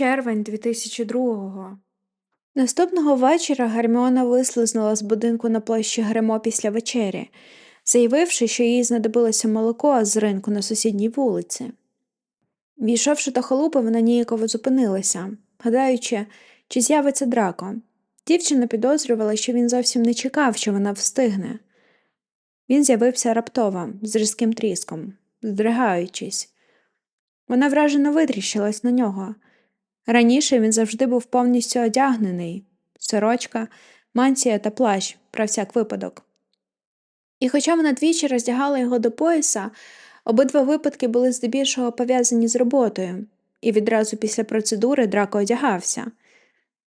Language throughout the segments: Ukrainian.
Червень 2002-го. Наступного вечора Герміона вислизнула з будинку на площі Гремо після вечері, заявивши, що їй знадобилося молоко з ринку на сусідній вулиці. Війшовши до халупи, вона ніяково зупинилася, гадаючи, чи з'явиться драко. Дівчина підозрювала, що він зовсім не чекав, що вона встигне. Він з'явився раптово, з різким тріском, здригаючись. Вона вражено витріщилась на нього. Раніше він завжди був повністю одягнений сорочка, мантія та плащ про всяк випадок. І хоча вона двічі роздягала його до пояса, обидва випадки були здебільшого пов'язані з роботою, і відразу після процедури драко одягався.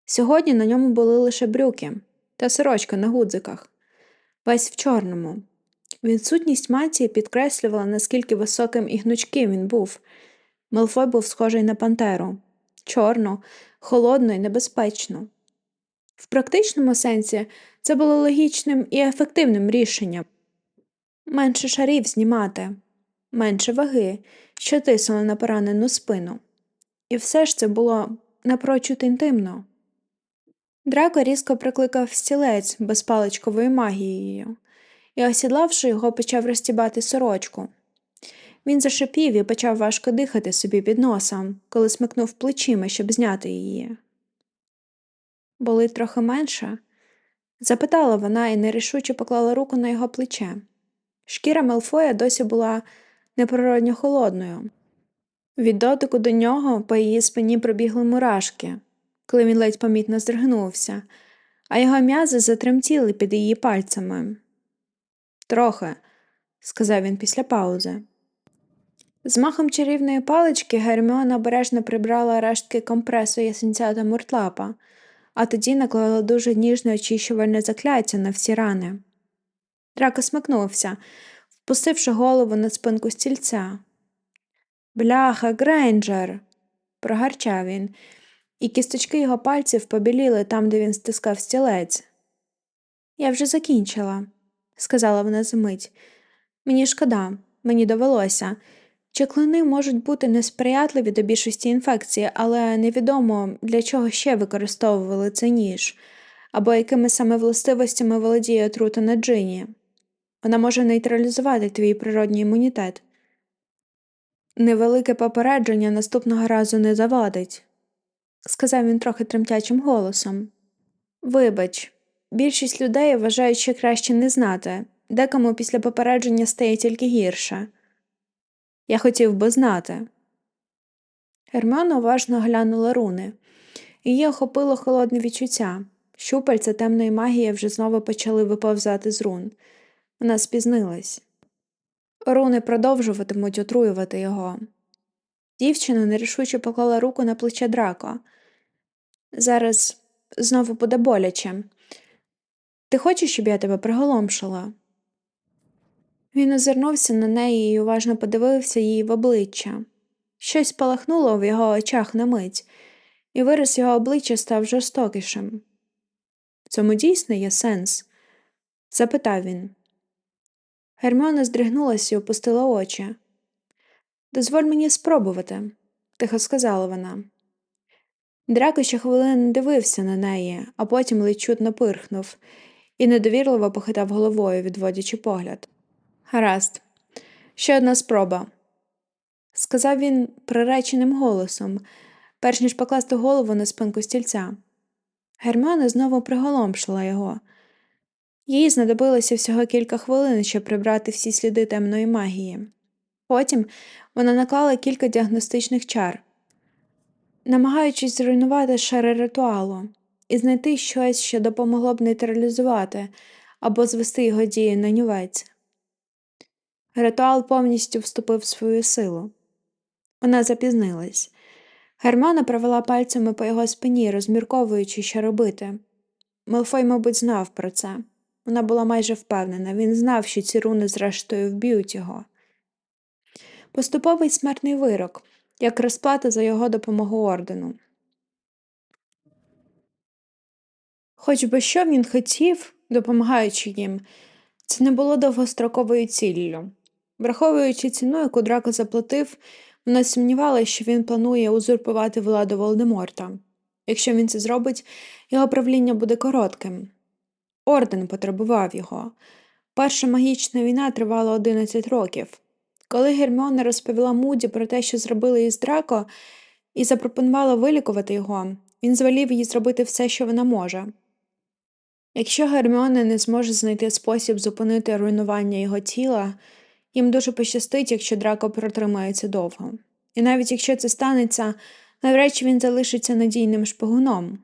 Сьогодні на ньому були лише брюки та сорочка на гудзиках, весь в чорному. Відсутність мантії підкреслювала, наскільки високим і гнучким він був. Мелфой був схожий на пантеру чорну, холодну і небезпечну. В практичному сенсі це було логічним і ефективним рішенням менше шарів знімати, менше ваги, що тиснули на поранену спину. І все ж це було напрочуд інтимно. Драко різко прикликав стілець безпаличковою магією і, осідлавши його, почав розтібати сорочку. Він зашипів і почав важко дихати собі під носом, коли смикнув плечима, щоб зняти її. Болить трохи менше? запитала вона і нерішуче поклала руку на його плече. Шкіра Мелфоя досі була неприродньо холодною. Від дотику до нього по її спині пробігли мурашки, коли він ледь помітно здригнувся, а його м'язи затремтіли під її пальцями. Трохи, сказав він після паузи. З махом чарівної палички Герміона обережно прибрала рештки компресу ясенця та муртлапа, а тоді наклала дуже ніжне очищувальне закляття на всі рани. Драко смикнувся, впустивши голову на спинку стільця. Бляха, Грейнджер. прогарчав він, і кісточки його пальців побіліли там, де він стискав стілець. Я вже закінчила, сказала вона за мить. Мені шкода, мені довелося. Чеклини можуть бути несприятливі до більшості інфекцій, але невідомо, для чого ще використовували цей ніж, або якими саме властивостями володіє отрута на джині. Вона може нейтралізувати твій природній імунітет. Невелике попередження наступного разу не завадить, сказав він трохи тремтячим голосом. Вибач, більшість людей вважають, що краще не знати, декому після попередження стає тільки гірше. Я хотів би знати. Германа уважно глянула руни. Її охопило холодне відчуття. Щупальця темної магії вже знову почали виповзати з рун. Вона спізнилась. Руни продовжуватимуть отруювати його. Дівчина нерішуче поклала руку на плече драко. Зараз знову буде боляче. Ти хочеш, щоб я тебе приголомшила? Він озирнувся на неї і уважно подивився їй в обличчя. Щось палахнуло в його очах на мить, і вираз його обличчя став жорстокішим. В цьому дійсно є сенс? запитав він. Герміона здригнулася і опустила очі. Дозволь мені спробувати, тихо сказала вона. Драко ще хвилин дивився на неї, а потім ледь чутно пирхнув і недовірливо похитав головою, відводячи погляд. Гаразд, ще одна спроба, сказав він приреченим голосом, перш ніж покласти голову на спинку стільця. Герміона знову приголомшила його. Їй знадобилося всього кілька хвилин, щоб прибрати всі сліди темної магії. Потім вона наклала кілька діагностичних чар, намагаючись зруйнувати шари ритуалу і знайти щось, що допомогло б нейтралізувати або звести його дії на нювець. Ритуал повністю вступив в свою силу. Вона запізнилась. Германа провела пальцями по його спині, розмірковуючи, що робити. Мелфой, мабуть, знав про це. Вона була майже впевнена, він знав, що ці руни, зрештою, вб'ють його. Поступовий смертний вирок, як розплата за його допомогу ордену. Хоч би що він хотів, допомагаючи їм, це не було довгостроковою ціллю. Враховуючи ціну, яку драко заплатив, Вона сумнівалася, що він планує узурпувати владу Володиморта. Якщо він це зробить, його правління буде коротким. Орден потребував його. Перша магічна війна тривала 11 років. Коли Герміона розповіла Муді про те, що зробили із Драко, і запропонувала вилікувати його, він звелів їй зробити все, що вона може. Якщо Герміона не зможе знайти спосіб зупинити руйнування його тіла, їм дуже пощастить, якщо Драко протримається довго. І навіть якщо це станеться, навряд чи він залишиться надійним шпигуном.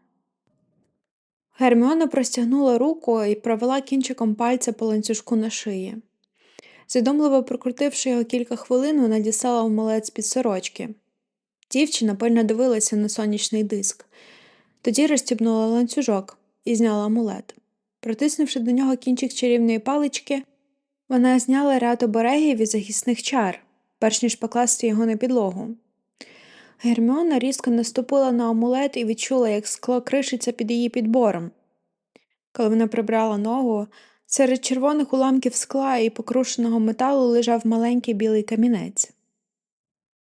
Герміона простягнула руку і провела кінчиком пальця по ланцюжку на шиї. Задумливо прокрутивши його кілька хвилин, вона дістала омелець під сорочки. Дівчина пильно дивилася на сонячний диск. Тоді розстібнула ланцюжок і зняла амулет. Протиснувши до нього кінчик чарівної палички, вона зняла ряд оберегів і захисних чар, перш ніж покласти його на підлогу. Герміона різко наступила на амулет і відчула, як скло кришиться під її підбором. Коли вона прибрала ногу, серед червоних уламків скла і покрушеного металу лежав маленький білий камінець.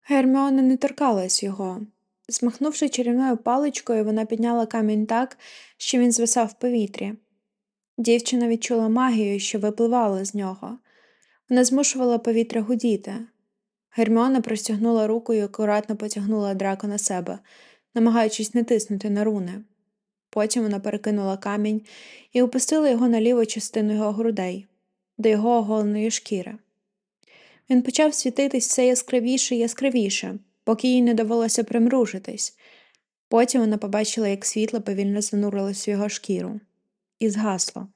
Герміона не торкалась його. Змахнувши чарівною паличкою, вона підняла камінь так, що він звисав в повітрі. Дівчина відчула магію, що випливала з нього. Вона змушувала повітря гудіти. Герміона простягнула руку і акуратно потягнула драко на себе, намагаючись не тиснути на руни. Потім вона перекинула камінь і опустила його на ліву частину його грудей, до його оголеної шкіри. Він почав світитись все яскравіше і яскравіше, поки їй не довелося примружитись. Потім вона побачила, як світло повільно занурилось в його шкіру, і згасло.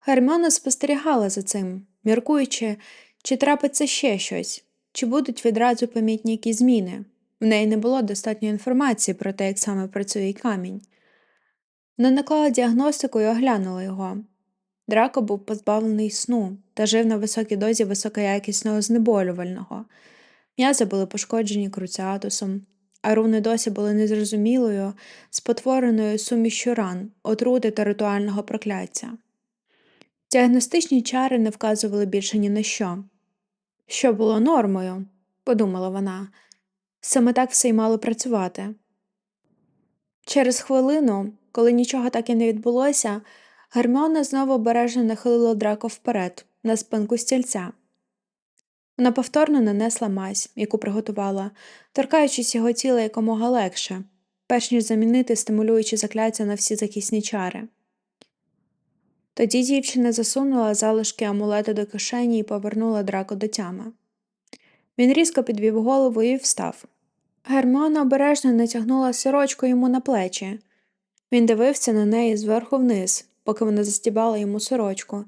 Герміона спостерігала за цим, міркуючи, чи трапиться ще щось, чи будуть відразу помітні якісь зміни. В неї не було достатньо інформації про те, як саме працює камінь. Вона наклала діагностику і оглянула його. Драко був позбавлений сну та жив на високій дозі високоякісного знеболювального. М'язи були пошкоджені круціатусом, а руни досі були незрозумілою, спотвореною сумішю ран, отрути та ритуального прокляття. Діагностичні чари не вказували більше ні на що. Що було нормою, подумала вона. Саме так все й мало працювати. Через хвилину, коли нічого так і не відбулося, Герміона знову обережно нахилила драко вперед, на спинку стільця. Вона повторно нанесла мазь, яку приготувала, торкаючись його тіла якомога легше, перш ніж замінити стимулюючи закляття на всі захисні чари. Тоді дівчина засунула залишки амулета до кишені і повернула драко до тями. Він різко підвів голову і встав. Герміона обережно натягнула сорочку йому на плечі. Він дивився на неї зверху вниз, поки вона застібала йому сорочку,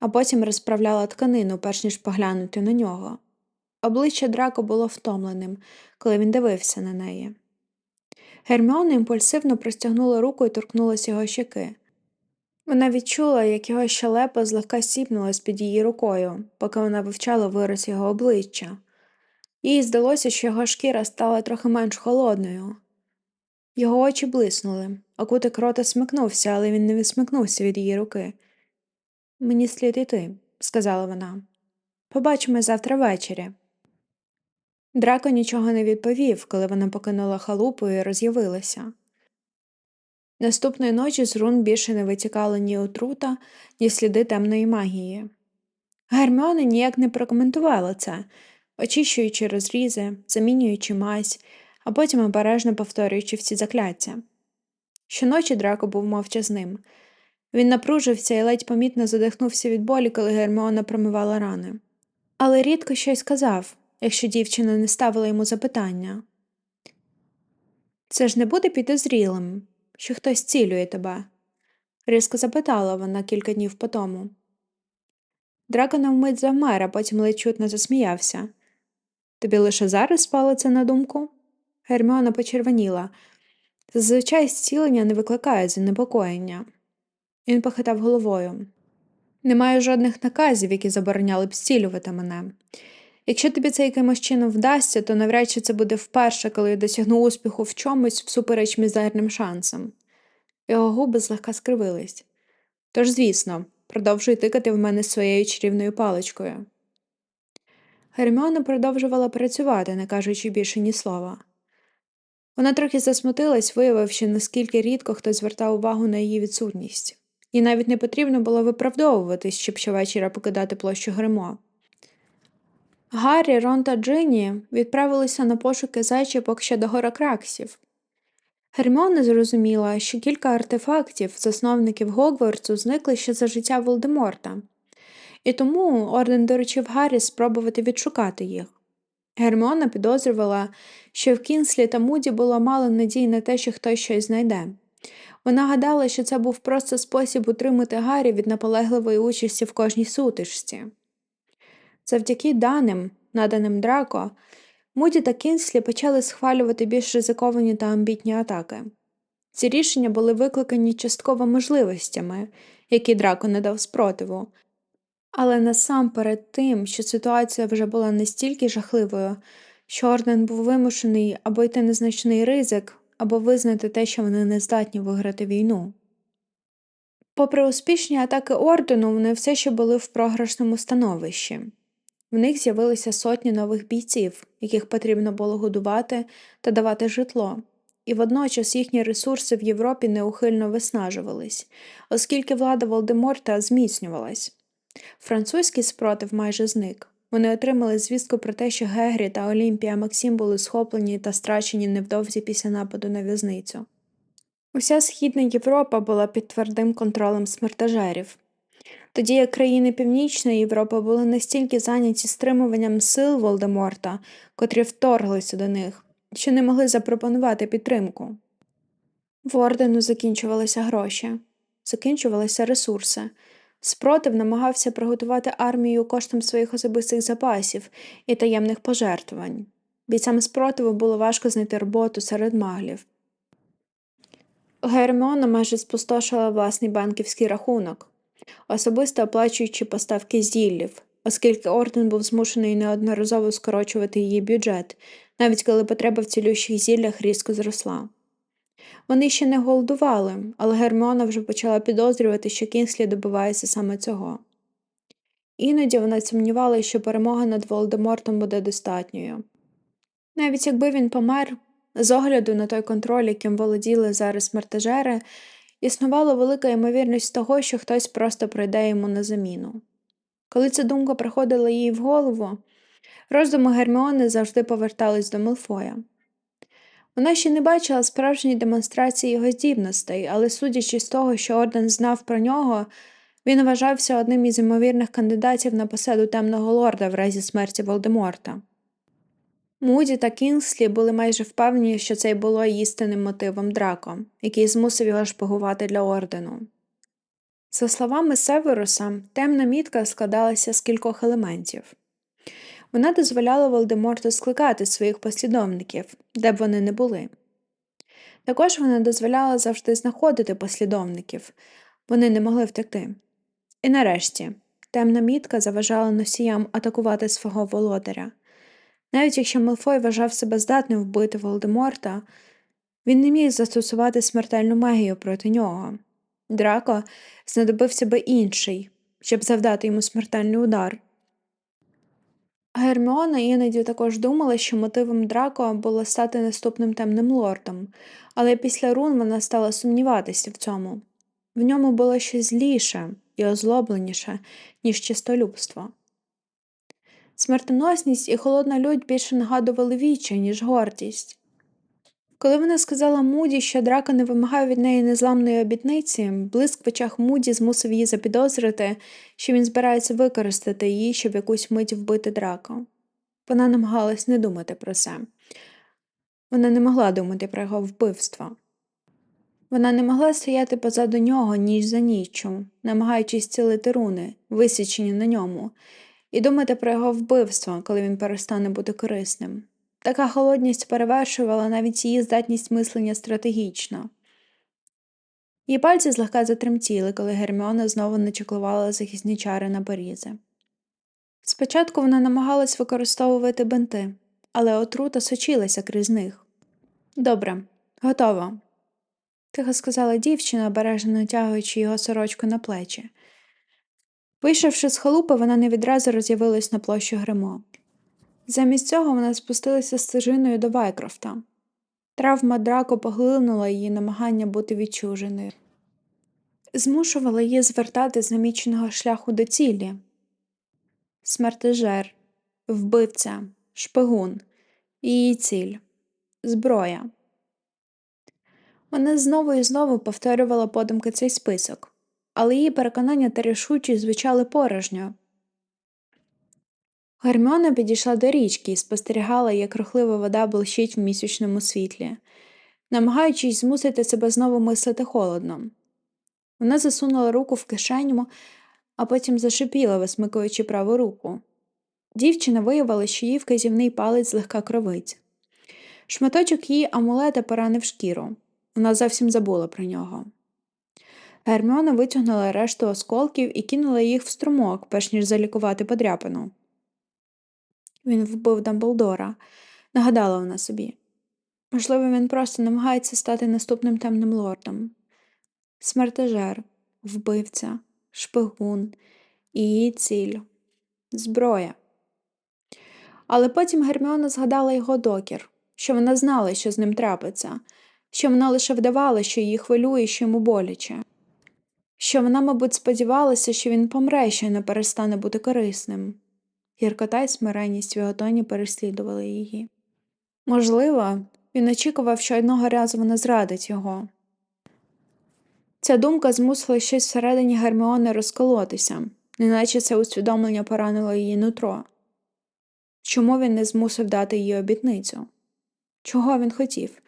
а потім розправляла тканину, перш ніж поглянути на нього. Обличчя драко було втомленим, коли він дивився на неї. Герміона імпульсивно простягнула руку і торкнулася його щеки. Вона відчула, як його щелепа злегка сіпнулась під її рукою, поки вона вивчала вираз його обличчя. Їй здалося, що його шкіра стала трохи менш холодною. Його очі блиснули, а кутик рота смикнувся, але він не відсмикнувся від її руки. Мені слід іти, сказала вона. Побачимо завтра ввечері. Драко нічого не відповів, коли вона покинула халупу і роз'явилася. Наступної ночі з рун більше не витікало ні отрута, ні сліди темної магії. Герміона ніяк не прокоментувала це, очищуючи розрізи, замінюючи мазь, а потім обережно повторюючи всі закляття. Щоночі драко був мовчазним. Він напружився і ледь помітно задихнувся від болі, коли Герміона промивала рани. Але рідко щось казав, якщо дівчина не ставила йому запитання. Це ж не буде підозрілим, що хтось цілює тебе? різко запитала вона кілька днів потому. Драко навмить завмер, а потім ледь чутно засміявся. Тобі лише зараз спало це на думку? Герміона почервоніла. Зазвичай зцілення не викликає занепокоєння. Він похитав головою. Немає жодних наказів, які забороняли б зцілювати мене. Якщо тобі це якимось чином вдасться, то навряд чи це буде вперше, коли я досягну успіху в чомусь всупереч мізерним шансам. Його губи злегка скривились. Тож, звісно, продовжуй тикати в мене своєю чарівною паличкою. Герміона продовжувала працювати, не кажучи більше ні слова. Вона трохи засмутилась, виявивши, наскільки рідко хто звертав увагу на її відсутність, і навіть не потрібно було виправдовуватись, щоб щовечора покидати площу Гримо. Гаррі, Рон та Джині відправилися на пошуки зайчіпок ще до Горакраксів. Герміона зрозуміла, що кілька артефактів, засновників Гогвартсу, зникли ще за життя Волдеморта, і тому орден доручив Гаррі спробувати відшукати їх. Герміона підозрювала, що в Кінслі та Муді було мало надій на те, що хтось щось знайде. Вона гадала, що це був просто спосіб утримати Гаррі від наполегливої участі в кожній сутичці. Завдяки даним, наданим Драко, Муді та Кінслі почали схвалювати більш ризиковані та амбітні атаки. Ці рішення були викликані частково можливостями, які Драко не дав спротиву, але насамперед тим, що ситуація вже була настільки жахливою, що Орден був вимушений або йти незначний ризик, або визнати те, що вони не здатні виграти війну. Попри успішні атаки ордену, вони все ще були в програшному становищі. В них з'явилися сотні нових бійців, яких потрібно було годувати та давати житло, і водночас їхні ресурси в Європі неухильно виснажувались, оскільки влада Волдеморта зміцнювалась. Французький спротив майже зник. Вони отримали звістку про те, що Гегрі та Олімпія Максим були схоплені та страчені невдовзі після нападу на в'язницю. Уся Східна Європа була під твердим контролем смертежерів, тоді як країни Північної Європи були настільки зайняті стримуванням сил Волдеморта, котрі вторглися до них, що не могли запропонувати підтримку. В ордену закінчувалися гроші, закінчувалися ресурси. Спротив намагався приготувати армію коштом своїх особистих запасів і таємних пожертвувань. Бійцям спротиву було важко знайти роботу серед маглів. Герміона майже спустошила власний банківський рахунок, особисто оплачуючи поставки зіллів, оскільки орден був змушений неодноразово скорочувати її бюджет, навіть коли потреба в цілющих зіллях різко зросла. Вони ще не голодували, але Герміона вже почала підозрювати, що Кінслі добивається саме цього. Іноді вона сумнівалася, що перемога над Волдемортом буде достатньою. Навіть якби він помер, з огляду на той контроль, яким володіли зараз мертежери, існувала велика ймовірність того, що хтось просто прийде йому на заміну. Коли ця думка приходила їй в голову, роздуми Герміони завжди повертались до Мелфоя. Вона ще не бачила справжньої демонстрації його здібностей, але, судячи з того, що Орден знав про нього, він вважався одним із ймовірних кандидатів на посаду темного лорда в разі смерті Волдеморта. Муді та Кінгслі були майже впевнені, що це й було істинним мотивом Драко, який змусив його шпигувати для ордену. За словами Северуса, темна мітка складалася з кількох елементів. Вона дозволяла Волдеморту скликати своїх послідовників, де б вони не були. Також вона дозволяла завжди знаходити послідовників, вони не могли втекти. І нарешті темна мітка заважала носіям атакувати свого володаря. Навіть якщо Мелфой вважав себе здатним вбити Волдеморта, він не міг застосувати смертельну магію проти нього. Драко знадобився би інший, щоб завдати йому смертельний удар. Герміона іноді також думала, що мотивом Драко було стати наступним темним лордом, але після рун вона стала сумніватися в цьому. В ньому було щось зліше і озлобленіше, ніж чистолюбство. Смертоносність і холодна лють більше нагадували вічі, ніж гордість. Коли вона сказала Муді, що драка не вимагає від неї незламної обітниці, блиск в очах Муді змусив її запідозрити, що він збирається використати її, щоб якусь мить вбити драка. Вона намагалась не думати про це. Вона не могла думати про його вбивство. Вона не могла стояти позаду нього ніч за ніччю, намагаючись цілити руни, висічені на ньому, і думати про його вбивство, коли він перестане бути корисним. Така холодність перевершувала навіть її здатність мислення стратегічно. Її пальці злегка затремтіли, коли Герміона знову начеклувала захисні чари на порізи. Спочатку вона намагалась використовувати бенти, але отрута сочилася крізь них. Добре, готово, тихо сказала дівчина, обережно натягуючи його сорочку на плечі. Вийшовши з халупи, вона не відразу роз'явилась на площу Гримо. Замість цього вона спустилася стежиною до Вайкрофта. Травма драко поглинула її намагання бути відчуженою, змушувала її звертати з наміченого шляху до цілі. Смертежер, вбивця, шпигун, її ціль, зброя. Вона знову і знову повторювала подумки цей список, але її переконання та рішучість звучали порожньо. Герміона підійшла до річки і спостерігала, як рухлива вода блищить в місячному світлі, намагаючись змусити себе знову мислити холодно. Вона засунула руку в кишеню, а потім зашипіла, висмикуючи праву руку. Дівчина виявила, що її вказівний палець злегка кровить. Шматочок її амулета поранив шкіру. Вона зовсім забула про нього. Герміона витягнула решту осколків і кинула їх в струмок, перш ніж залікувати подряпину. Він вбив Дамблдора, нагадала вона собі. Можливо, він просто намагається стати наступним темним лордом. Смертежер, вбивця, шпигун, і її ціль зброя. Але потім Герміона згадала його докір, що вона знала, що з ним трапиться, що вона лише вдавала, що її хвилює, що йому боляче, що вона, мабуть, сподівалася, що він помре, що не перестане бути корисним. Гіркота й смиренність в його тоні переслідували її. Можливо, він очікував, що одного разу вона зрадить його. Ця думка змусила щось всередині Герміони розколотися, неначе це усвідомлення поранило її нутро. Чому він не змусив дати їй обітницю? Чого він хотів?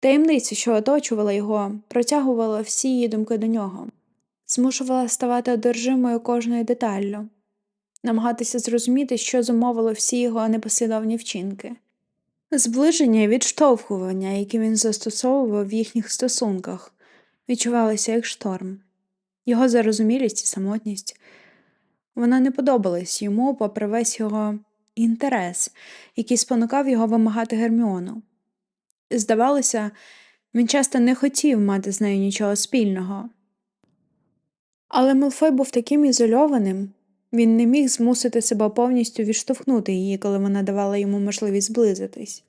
Таємниця, що оточувала його, протягувала всі її думки до нього, змушувала ставати одержимою кожною деталлю, намагатися зрозуміти, що зумовило всі його непослідовні вчинки, зближення і відштовхування, які він застосовував в їхніх стосунках, відчувалися як шторм, його зарозумілість і самотність. Вона не подобалась йому, попри весь його інтерес, який спонукав його вимагати Герміону. Здавалося, він часто не хотів мати з нею нічого спільного. Але Мелфой був таким ізольованим, він не міг змусити себе повністю відштовхнути її, коли вона давала йому можливість зблизитись.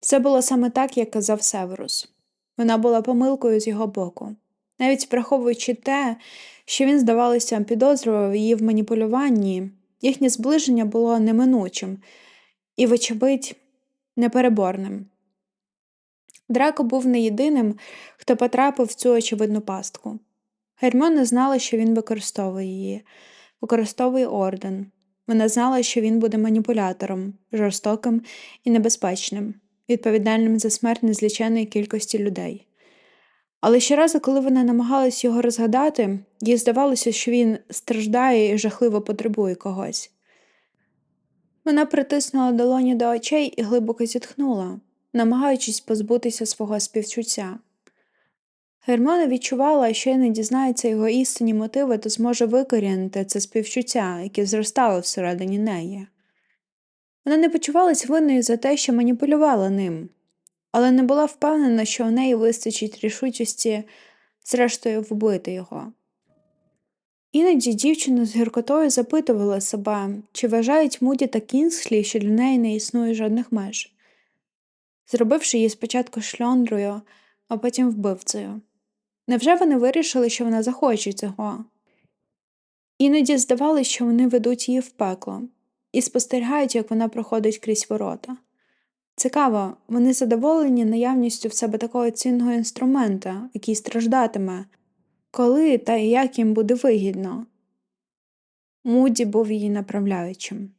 Все було саме так, як казав Северус. Вона була помилкою з його боку, навіть враховуючи те, що він, здавалося, підозрював її в маніпулюванні, їхнє зближення було неминучим і, вочевидь, непереборним. Драко був не єдиним, хто потрапив в цю очевидну пастку. Герміона знала, що він використовує її, використовує орден. Вона знала, що він буде маніпулятором, жорстоким і небезпечним, відповідальним за смерть незліченої кількості людей. Але щоразу, коли вона намагалась його розгадати, їй здавалося, що він страждає і жахливо потребує когось. Вона притиснула долоні до очей і глибоко зітхнула, намагаючись позбутися свого співчуття. Гермона відчувала, що не дізнається його істинні мотиви, то зможе викорінити це співчуття, яке зростало всередині неї. Вона не почувалась винною за те, що маніпулювала ним, але не була впевнена, що у неї вистачить рішучості, зрештою, вбити його. Іноді дівчина з гіркотою запитувала себе, чи вважають Муді та Кінслі, що для неї не існує жодних меж, зробивши її спочатку шльондрою, а потім вбивцею. Невже вони вирішили, що вона захоче цього? Іноді здавалося, що вони ведуть її в пекло і спостерігають, як вона проходить крізь ворота. Цікаво, вони задоволені наявністю в себе такого цінного інструмента, який страждатиме, коли та як їм буде вигідно. Муді був її направляючим,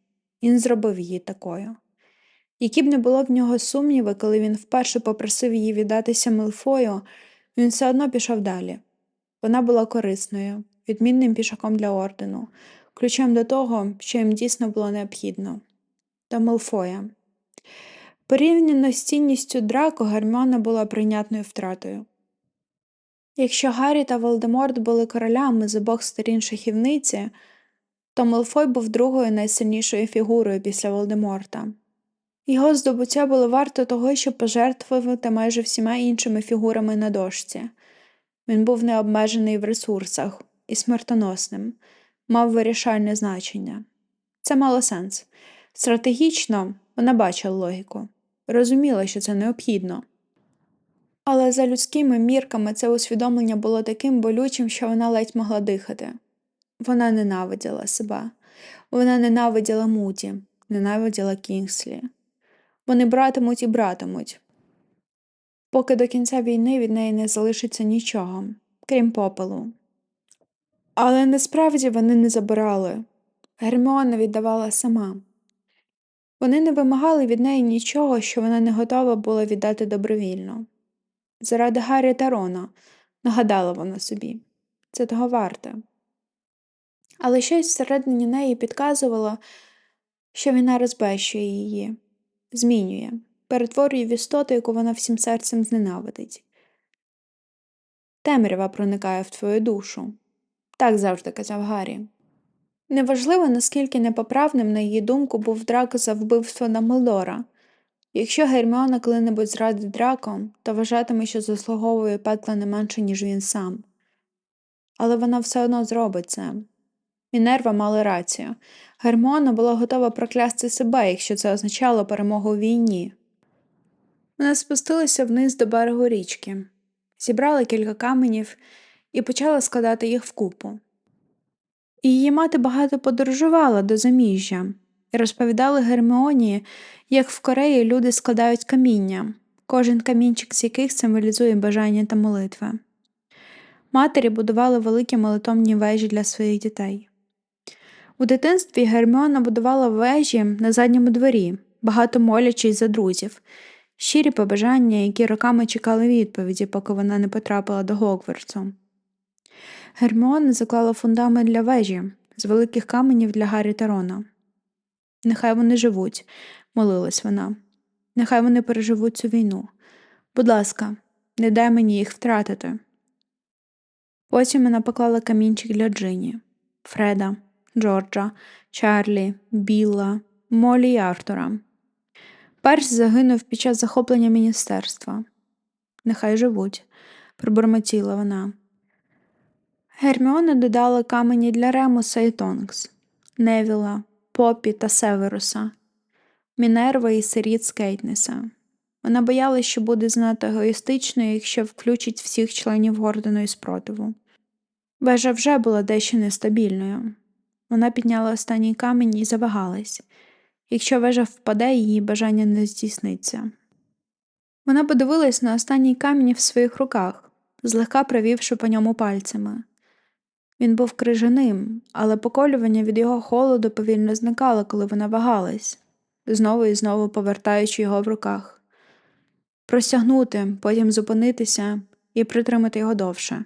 він зробив її такою. Які б не було в нього сумніви, коли він вперше попросив її віддатися Мелфою, він все одно пішов далі. Вона була корисною, відмінним пішаком для ордену, ключем до того, що їм дійсно було необхідно до Мелфоя. Порівняно з цінністю драко Герміона була прийнятною втратою. Якщо Гаррі та Волдеморт були королями з обох сторін шахівниці, то Мелфой був другою найсильнішою фігурою після Волдеморта. Його здобуття було варто того, щоб пожертвувати майже всіма іншими фігурами на дошці. Він був необмежений в ресурсах і смертоносним, мав вирішальне значення. Це мало сенс. Стратегічно вона бачила логіку, розуміла, що це необхідно. Але за людськими мірками це усвідомлення було таким болючим, що вона ледь могла дихати. Вона ненавиділа себе, вона ненавиділа Муді, ненавиділа Кінгслі. Вони братимуть і братимуть, поки до кінця війни від неї не залишиться нічого, крім попелу. Але насправді вони не забирали. Герміона віддавала сама. Вони не вимагали від неї нічого, що вона не готова була віддати добровільно. Заради Гаррі та Рона, нагадала вона собі, це того варте. Але щось всередині неї підказувало, що війна розбещує її, змінює, перетворює в істоту, яку вона всім серцем зненавидить. Темрява проникає в твою душу. Так завжди казав Гаррі. Неважливо, наскільки непоправним, на її думку, був Драко за вбивство Дамблдора. Якщо Герміона коли-небудь зрадить Драко, то вважатиме, що заслуговує пекла не менше, ніж він сам. Але вона все одно зробить це. Мінерва мала рацію. Герміона була готова проклясти себе, якщо це означало перемогу у війні. Вона спустилася вниз до берегу річки, зібрала кілька каменів і почала складати їх вкупу. Її мати багато подорожувала до заміжжя і розповідала Герміоні, як в Кореї люди складають каміння, кожен камінчик з яких символізує бажання та молитви. Матері будували великі молитовні вежі для своїх дітей. У дитинстві Герміона будувала вежі на задньому дворі, багато молячись за друзів, щирі побажання, які роками чекали відповіді, поки вона не потрапила до Гогвартсу. Герміона заклала фундамент для вежі з великих каменів для Гаррі та Рона. Нехай вони живуть, молилась вона. Нехай вони переживуть цю війну. Будь ласка, не дай мені їх втратити. Потім вона поклала камінчик для Джині, Фреда, Джорджа, Чарлі, Білла, Молі й Артура. Перш загинув під час захоплення міністерства. Нехай живуть, пробормотіла вона. Герміона додала камені для Ремуса і Тонкс, Невіла, Попі та Северуса, Мінерва і сиріт з Кейтнеса. Вона боялась, що буде занадто егоїстичною, якщо включить всіх членів Гордону і спротиву. Вежа вже була дещо нестабільною. Вона підняла останній камінь і завагалась. Якщо вежа впаде, її бажання не здійсниться. Вона подивилась на останній камінь в своїх руках, злегка провівши по ньому пальцями. Він був крижаним, але поколювання від його холоду повільно зникало, коли вона вагалась, знову і знову повертаючи його в руках. Простягнути, потім зупинитися і притримати його довше.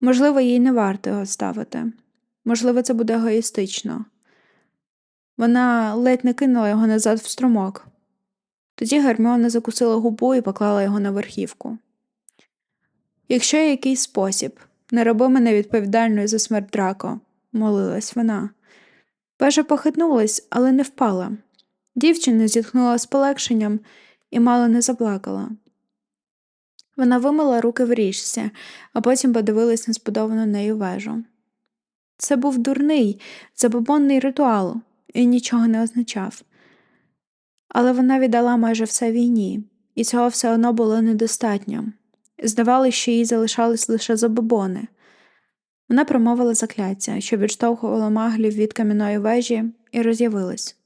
Можливо, їй не варто його ставити. Можливо, це буде егоїстично. Вона ледь не кинула його назад в струмок. Тоді Герміона закусила губу і поклала його на верхівку. Якщо є якийсь спосіб, не роби мене відповідальною за смерть Драко, молилась вона. Вежа похитнулась, але не впала. Дівчина зітхнула з полегшенням і мало не заплакала. Вона вимила руки в річці, а потім подивилась на збудовану нею вежу. Це був дурний, забобонний ритуал і нічого не означав. Але вона віддала майже все війні, і цього все одно було недостатньо. Здавалося, що їй залишались лише забобони. Вона промовила закляття, що відштовхувало маглів від кам'яної вежі, і роз'явилась.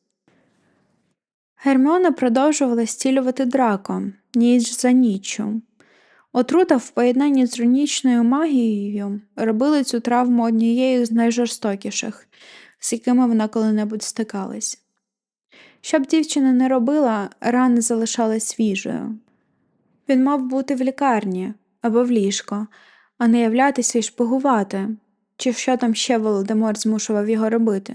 Герміона продовжувала зцілювати драко, ніч за ніччю. Отрута в поєднанні з рунічною магією робили цю травму однією з найжорстокіших, з якими вона коли-небудь стикалась. Щоб дівчина не робила, рана залишалась свіжою. Він мав бути в лікарні або в ліжко, а не являтися і шпигувати, чи що там ще Володимир змушував його робити.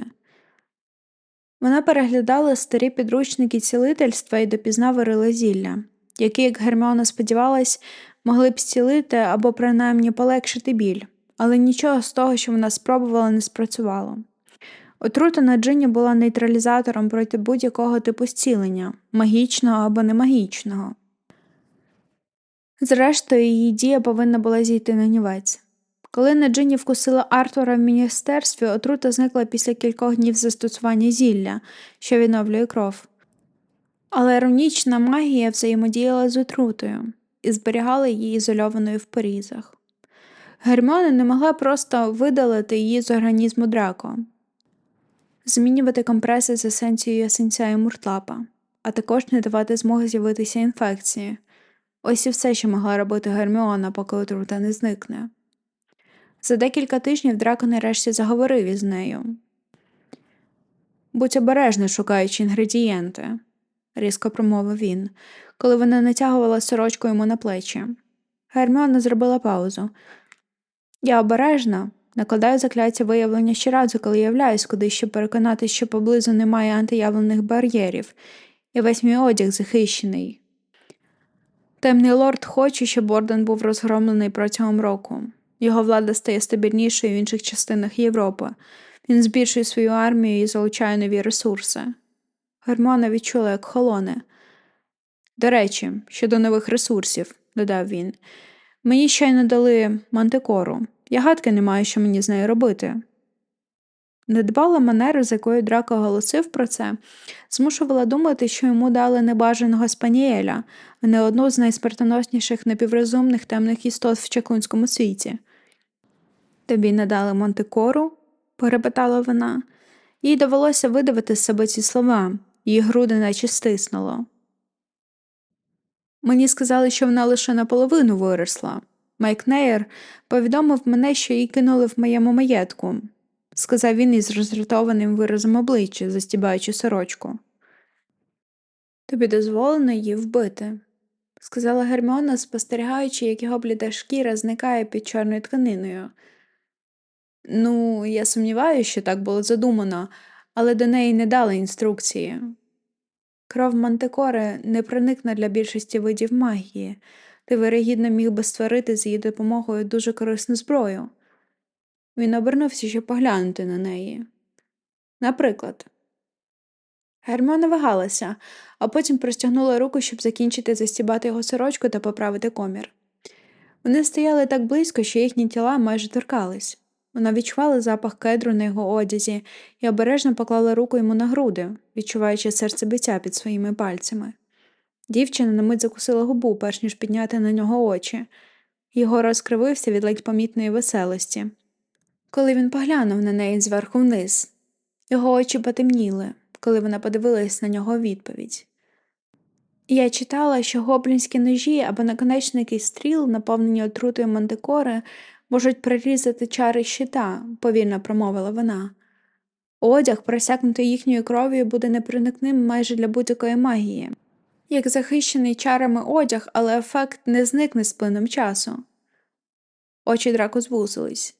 Вона переглядала старі підручники цілительства і допізна варила зілля, які, як Герміона сподівалась, могли б зцілити або принаймні полегшити біль, але нічого з того, що вона спробувала, не спрацювало. Отрута на джині була нейтралізатором проти будь-якого типу зцілення, магічного або немагічного. Зрештою, її дія повинна була зійти на нівець. Коли Наджині вкусила Артура в міністерстві, отрута зникла після кількох днів застосування зілля, що відновлює кров. Але іронічна магія взаємодіяла з отрутою і зберігала її ізольованою в порізах. Герміона не могла просто видалити її з організму драко, змінювати компреси з есенцією есенція і муртлапа, а також не давати змоги з'явитися інфекції. Ось і все, що могла робити Герміона, поки отрута не зникне. За декілька тижнів драко нарешті заговорив із нею. Будь обережно шукаючи інгредієнти, різко промовив він, коли вона натягувала сорочку йому на плечі. Герміона зробила паузу. Я обережна, накладаю закляття виявлення щоразу, коли являюсь куди, щоб переконати, що поблизу немає антиявлених бар'єрів, і весь мій одяг захищений. Темний лорд хоче, щоб Орден був розгромлений протягом року. Його влада стає стабільнішою в інших частинах Європи. Він збільшує свою армію і залучає нові ресурси. Гермона відчула, як холоне. До речі, щодо нових ресурсів, додав він, мені щойно дали мантикору. Я гадки не маю, що мені з нею робити. Недбала манера, з якою Драко голосив про це, змушувала думати, що йому дали небажаного спанієля, а не одну з найсмертоносніших напіврозумних темних істот в чаклунському світі. Тобі не дали Монтекору? перепитала вона. Їй довелося видавити з себе ці слова, її груди наче стиснуло. Мені сказали, що вона лише наполовину виросла. Майк Нейер повідомив мене, що її кинули в моєму маєтку, сказав він із роздратованим виразом обличчя, застібаючи сорочку. Тобі дозволено її вбити, сказала Герміона, спостерігаючи, як його бліда шкіра зникає під чорною тканиною. Ну, я сумніваюся, що так було задумано, але до неї не дали інструкції. Кров мантикори не проникне для більшості видів магії, ти вирогідно міг би створити з її допомогою дуже корисну зброю. Він обернувся, щоб поглянути на неї. Наприклад, Герміона вагалася, а потім простягнула руку, щоб закінчити застібати його сорочку та поправити комір. Вони стояли так близько, що їхні тіла майже торкались. Вона відчувала запах кедру на його одязі і обережно поклала руку йому на груди, відчуваючи серцебиття під своїми пальцями. Дівчина на мить закусила губу, перш ніж підняти на нього очі. Його розкривився від ледь помітної веселості. Коли він поглянув на неї зверху вниз, його очі потемніли, коли вона подивилась на нього відповідь. Я читала, що гоблінські ножі або наконечники стріл, наповнені отрутою мантикори, можуть прорізати чари щита, повільно промовила вона. Одяг, просякнутий їхньою кров'ю, буде непроникним майже для будь-якої магії, як захищений чарами одяг, але ефект не зникне з плином часу. Очі драку звузились.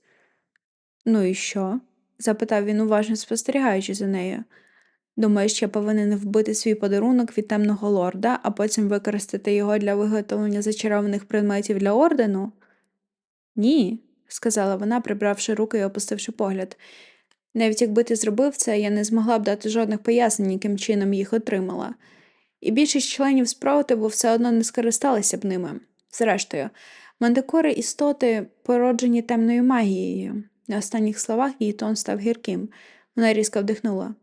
Ну і що? запитав він, уважно спостерігаючи за нею. Думаєш, я повинен вбити свій подарунок від темного лорда, а потім використати його для виготовлення зачарованих предметів для ордену? Ні, сказала вона, прибравши руки і опустивши погляд. Навіть якби ти зробив це, я не змогла б дати жодних пояснень, яким чином їх отримала. І більшість членів спротиву все одно не скористалися б ними. Зрештою, мандикори істоти породжені темною магією. На останніх словах її тон став гірким. Вона різко вдихнула.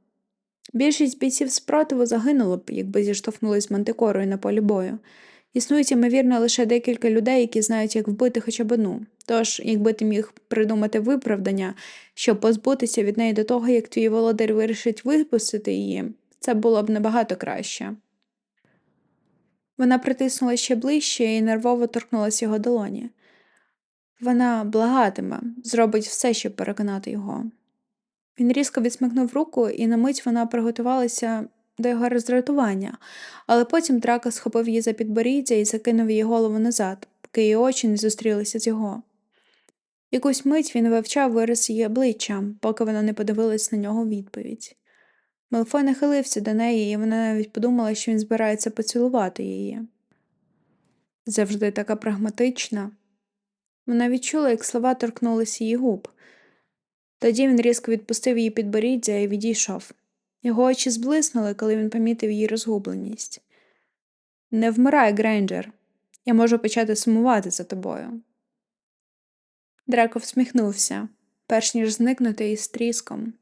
Більшість бійців спротиву загинуло б, якби зіштовхнулись з мантикорою на полі бою. Існують, ймовірно, лише декілька людей, які знають, як вбити хоча б одну. Тож, якби ти міг придумати виправдання, щоб позбутися від неї до того, як твій володар вирішить випустити її, це було б набагато краще. Вона притиснула ще ближче і нервово торкнулася його долоні. Вона благатиме, зробить все, щоб переконати його. Він різко відсмикнув руку, і на мить вона приготувалася до його роздратування, але потім драка схопив її за підборіддя і закинув її голову назад, поки її очі не зустрілися з його. Якусь мить він вивчав вираз її обличчя, поки вона не подивилась на нього відповідь. Мелфой нахилився до неї, і вона навіть подумала, що він збирається поцілувати її. Завжди така прагматична. Вона відчула, як слова торкнулися її губ. Тоді він різко відпустив її підборіддя і відійшов. Його очі зблиснули, коли він помітив її розгубленість. Не вмирай, Грейнджер. Я можу почати сумувати за тобою. Драко всміхнувся, перш ніж зникнути із тріском.